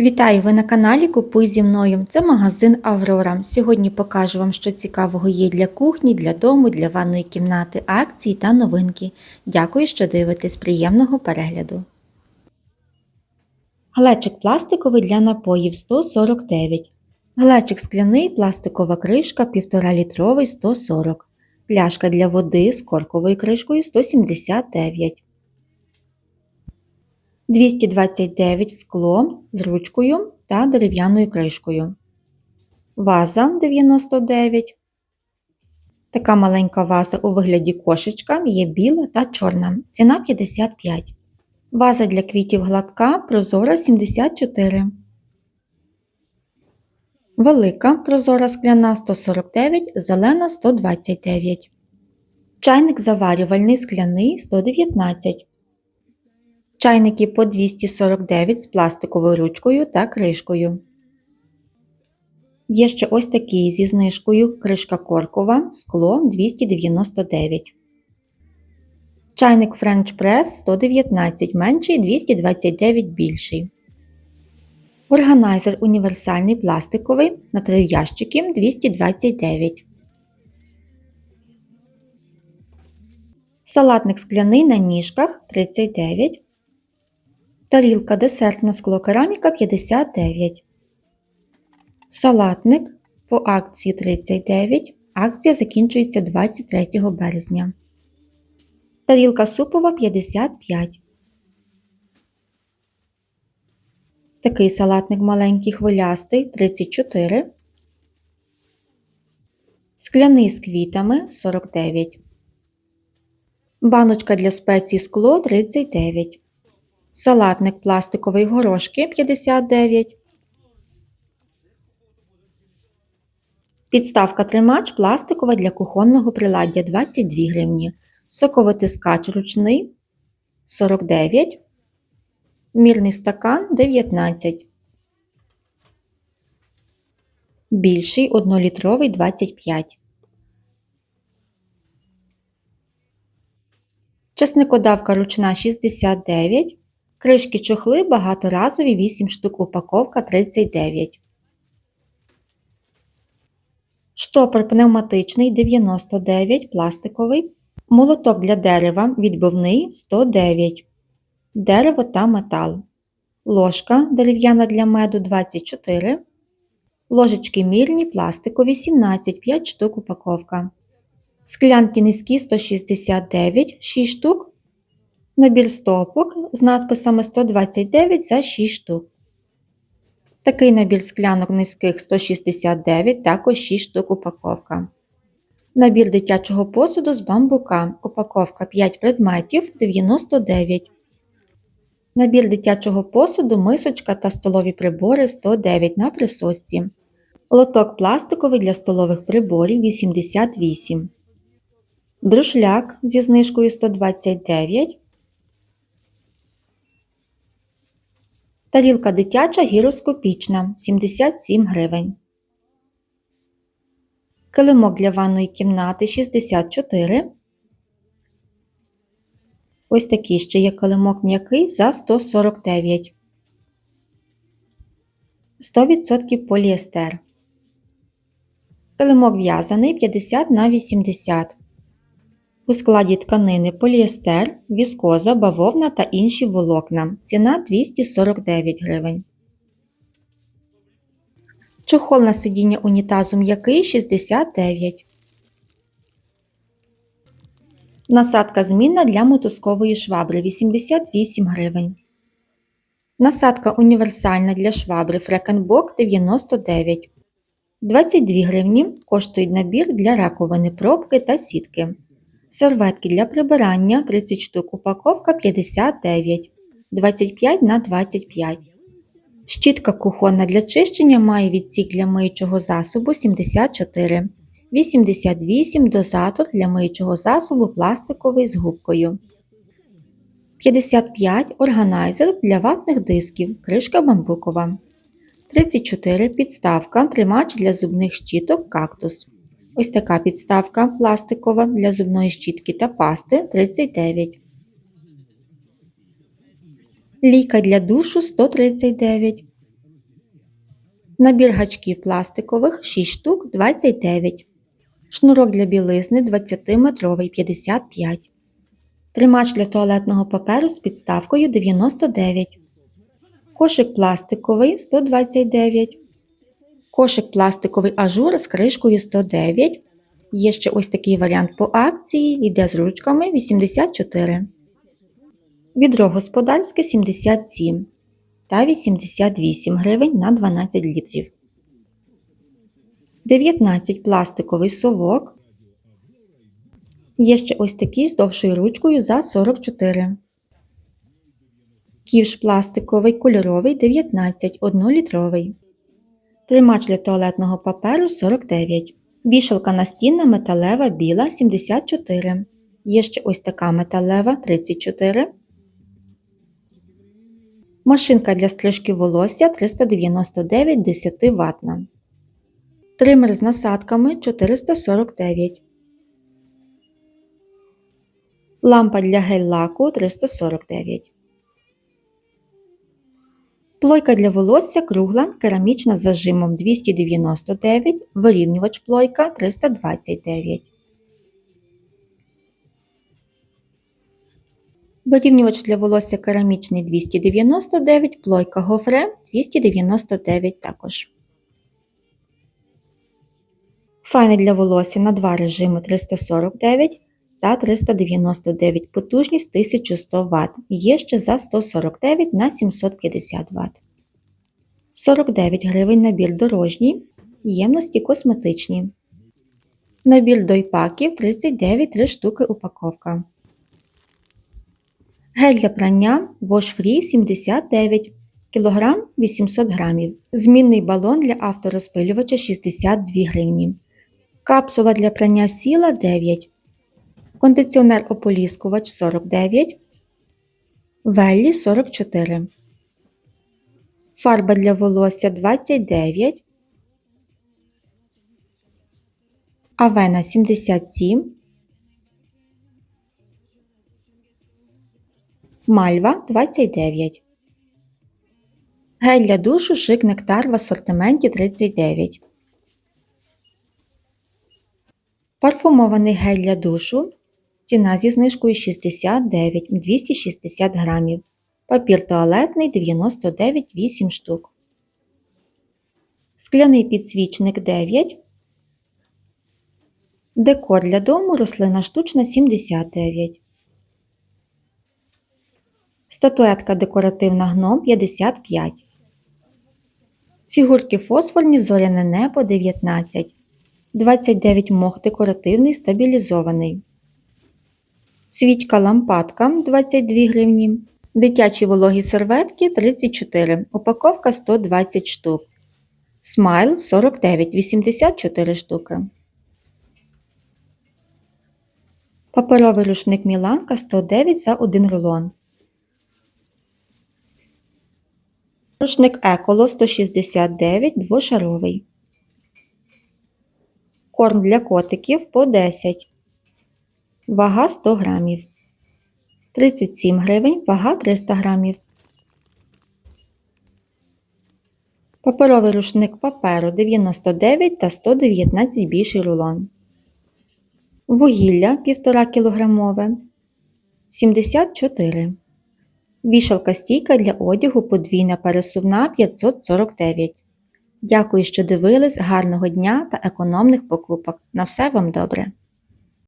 Вітаю! Ви на каналі Купуй зі мною. Це магазин Аврора. Сьогодні покажу вам, що цікавого є для кухні, для дому, для ванної кімнати, акції та новинки. Дякую, що дивитесь. Приємного перегляду. Глечик пластиковий для напоїв 149. Глечик скляний, пластикова кришка 1,5 літровий 140. Пляшка для води з корковою кришкою 179. 229 скло з ручкою та дерев'яною кришкою. Ваза 99. Така маленька ваза у вигляді кошечка є біла та чорна. Ціна 55. Ваза для квітів гладка прозора 74. Велика прозора скляна 149, зелена 129. Чайник заварювальний скляний 119. Чайники по 249 з пластиковою ручкою та кришкою. Є ще ось такий зі знижкою кришка коркова, скло 299. Чайник French Press 119 менший 229 більший. Органайзер універсальний пластиковий на 3 ящики 229. Салатник скляний на ніжках 39. Тарілка десертна склокераміка 59. Салатник по акції 39. Акція закінчується 23 березня. Тарілка супова 55. Такий салатник маленький хвилястий 34. Скляний з квітами 49. Баночка для спецій скло 39. Салатник пластиковий горошки 59. Підставка тримач пластикова для кухонного приладдя 22 гривні. Соковитискач ручний 49. Мірний стакан 19. Більший 1-літровий 25. Чесникодавка ручна 69. Кришки чохли багаторазові 8 штук упаковка 39. Штопор пневматичний 99 пластиковий. Молоток для дерева відбивний 109. Дерево та метал. Ложка дерев'яна для меду 24. Ложечки мірні пластикові 17 5 штук упаковка. Склянки низькі 169 6 штук. Набір стопок з надписами 129 за 6 штук. Такий набір склянок низьких 169, також 6 штук упаковка. Набір дитячого посуду з бамбука. Упаковка 5 предметів 99. Набір дитячого посуду, мисочка та столові прибори 109 на присосці. Лоток пластиковий для столових приборів 88. Друшляк зі знижкою 129. Тарілка дитяча гіроскопічна 77 гривень. Килимок для ванної кімнати 64. Ось такий ще є килимок м'який за 149. 100% поліестер. Килимок в'язаний 50 на 80 у складі тканини поліестер, віскоза, бавовна та інші волокна. Ціна 249 гривень. Чохол на сидіння унітазу м'який 69. Насадка змінна для мотузкової швабри 88 гривень. Насадка універсальна для швабри Фрекенбок 99. 22 гривні коштує набір для раковини пробки та сітки. Серветки для прибирання 30 штук упаковка 59, 25 на 25. Щітка кухонна для чищення має відсік для миючого засобу 74, 88 дозатор для миючого засобу пластиковий з губкою. 55 органайзер для ватних дисків, кришка бамбукова. 34 підставка тримач для зубних щіток кактус. Ось така підставка пластикова для зубної щітки та пасти 39. Ліка для душу 139. Набір гачків пластикових 6 штук 29. Шнурок для білизни 20-метровий 55. Тримач для туалетного паперу з підставкою 99. Кошик пластиковий 129. Кошик пластиковий ажур з кришкою 109. Є ще ось такий варіант по акції, йде з ручками 84. Відро господарське 77 та 88 гривень на 12 літрів. 19 пластиковий совок. Є ще ось такий з довшою ручкою за 44. Ківш пластиковий кольоровий 19 1-літровий. Тримач для туалетного паперу 49. Вішалка настінна металева біла 74. Є ще ось така металева 34. Машинка для стрижки волосся 399 10 ватна. Тример з насадками 449. Лампа для гель-лаку 349. Плойка для волосся кругла, керамічна з зажимом 299, вирівнювач плойка 329. Вирівнювач для волосся керамічний 299, плойка гофре 299 також. Файни для волосся на два режими 349 та 399 потужність 1100 Вт. Є ще за 149 на 750 Вт. 49 гривень набір дорожній. Ємності косметичні. Набір дойпаків 39 3 штуки упаковка. Гель для прання Wash Free 79 кг 800 г. Змінний балон для авторозпилювача 62 гривні. Капсула для прання сіла 9. Кондиціонер ополіскувач 49. Веллі 44. Фарба для волосся 29. Авена 77. Мальва 29. Гель для душу шик нектар в асортименті 39. Парфумований гель для душу. Ціна зі знижкою 69 260 грамів. Папір туалетний 99 8 штук. Скляний підсвічник 9. Декор для дому рослина штучна 79. Статуетка декоративна гном 55. Фігурки фосфорні зоряне небо 19. 29 мох декоративний стабілізований. Свічка лампадка 22 гривні. Дитячі вологі серветки 34. Упаковка 120 штук. Смайл 49 84 штуки. Паперовий рушник Міланка 109 за 1 рулон. Рушник Еколо 169 двошаровий. Корм для котиків по 10. Вага 100 грамів. 37 гривень, вага 300 грамів. Паперовий рушник паперу 99 та 119 більший рулон. Вугілля 1,5 кг 74. Вішалка стійка для одягу подвійна пересувна 549. Дякую, що дивились. Гарного дня та економних покупок. На все вам добре!